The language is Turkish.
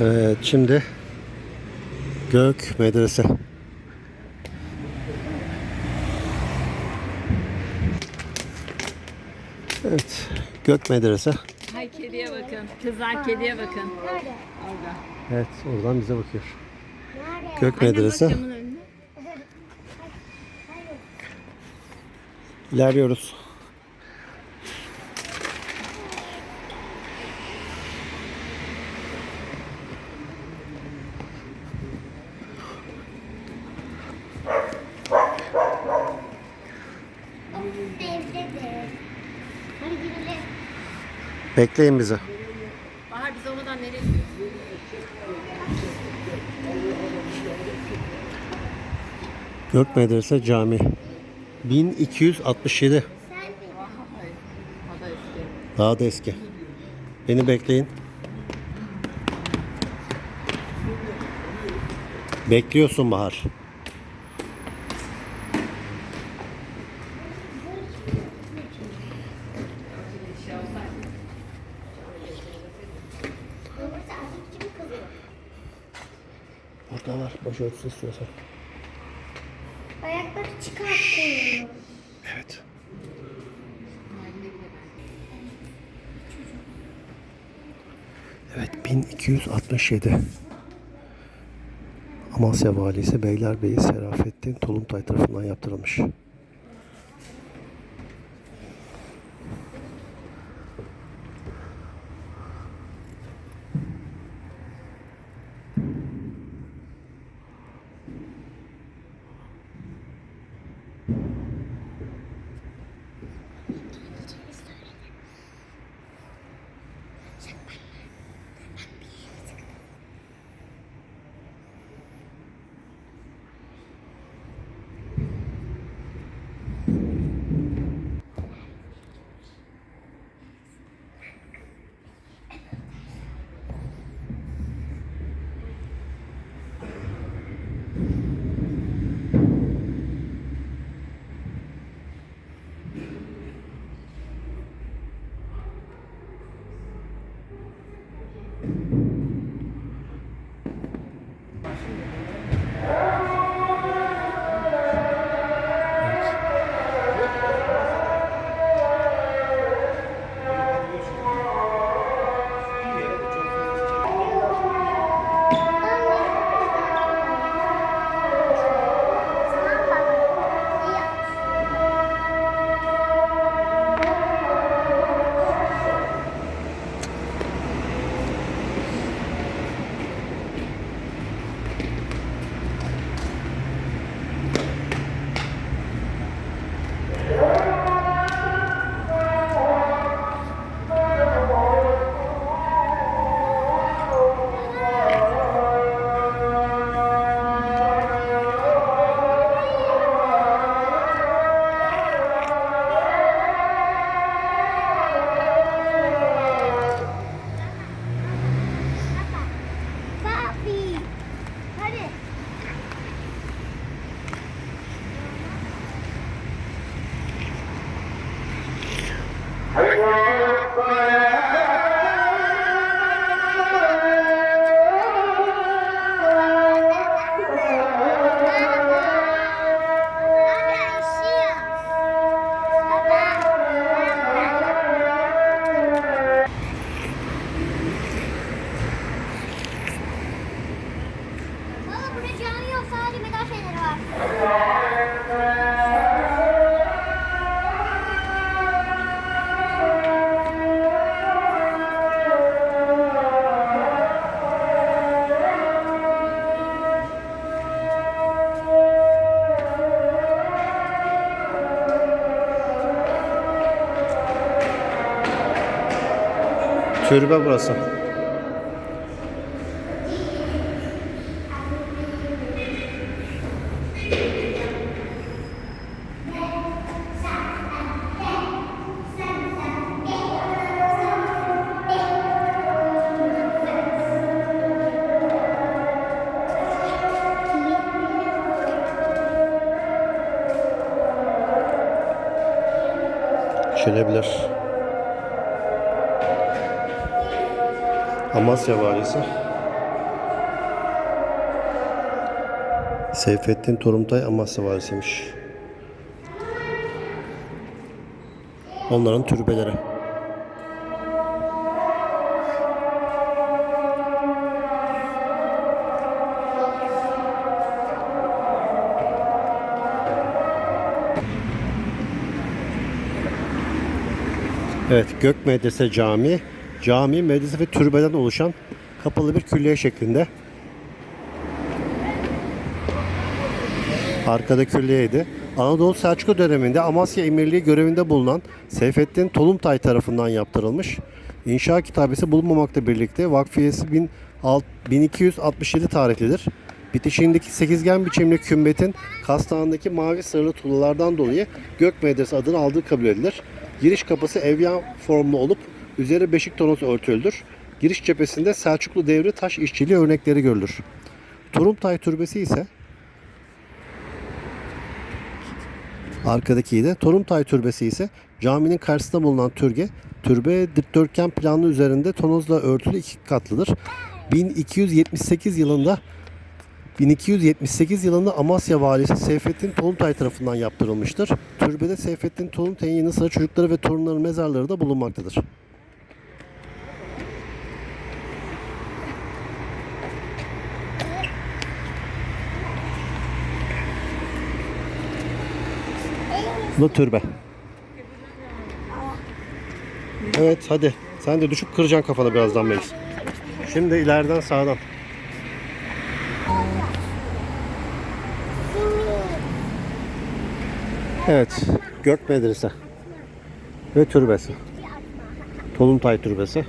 Evet şimdi Gök Medrese. Evet Gök Medrese. Hay kediye bakın. Kızlar kediye bakın. Nerede? Orada. Evet oradan bize bakıyor. Nerede? Gök Annem Medrese. İlerliyoruz. Bekleyin bizi. Bahar biz olmadan nereye gidiyoruz? Gök Medrese Cami. 1267. Sen de. Hayır. O da eski. Daha da eski. Beni bekleyin. Bekliyorsun Bahar. Başörtüsü istiyorsan. Ayakları çıkarttım. Evet. Evet 1267. Amasya Valisi Beylerbeyi Serafettin Toluntay tarafından yaptırılmış. Hadi. Türbe burası. düşülebilir. Amasya Valisi Seyfettin Torumtay Amasya Valisi'ymiş. Onların türbeleri. Evet, Gök Medrese Camii. Cami, medrese ve türbeden oluşan kapalı bir külliye şeklinde. Arkada külliyeydi. Anadolu Selçuklu döneminde Amasya Emirliği görevinde bulunan Seyfettin Tolumtay tarafından yaptırılmış. İnşa kitabesi bulunmamakla birlikte vakfiyesi 1267 tarihlidir. Bitişiğindeki sekizgen biçimli kümbetin kastağındaki mavi sırlı tuğlalardan dolayı Gök Medrese adını aldığı kabul edilir. Giriş kapısı evyan formlu olup üzeri beşik tonosu örtülüdür. Giriş cephesinde Selçuklu devri taş işçiliği örnekleri görülür. Turumtay Türbesi ise Arkadaki de Torumtay Türbesi ise caminin karşısında bulunan türge, türbe dikdörtgen planlı üzerinde tonozla örtülü iki katlıdır. 1278 yılında 1278 yılında Amasya valisi Seyfettin Toluntaj tarafından yaptırılmıştır. Türbede Seyfettin Toluntay'ın yanı sıra çocukları ve torunların mezarları da bulunmaktadır. Bu da türbe. Evet hadi. Sen de düşüp kıracaksın kafanı birazdan Melis. Şimdi ileriden sağdan. Evet. Gök Medrese. Ve türbesi. Toluntay Türbesi.